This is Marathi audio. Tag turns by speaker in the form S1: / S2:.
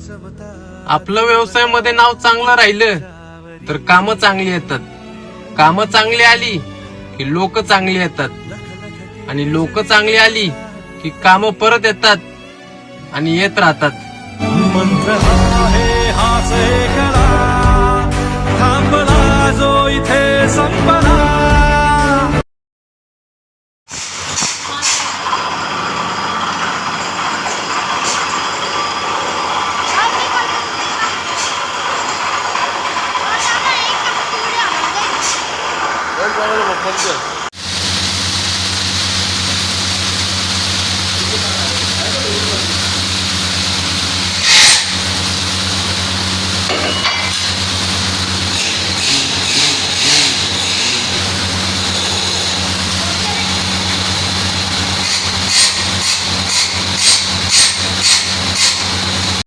S1: आपलं व्यवसायामध्ये नाव चांगलं राहिलं तर काम चांगली येतात. कामं चांगली आली की लोक चांगली येतात. आणि लोक चांगली आली की कामं परत येतात आणि येत राहतात.
S2: मंत्र हाच थांबला जो इथे
S3: 먹으러 못 건데.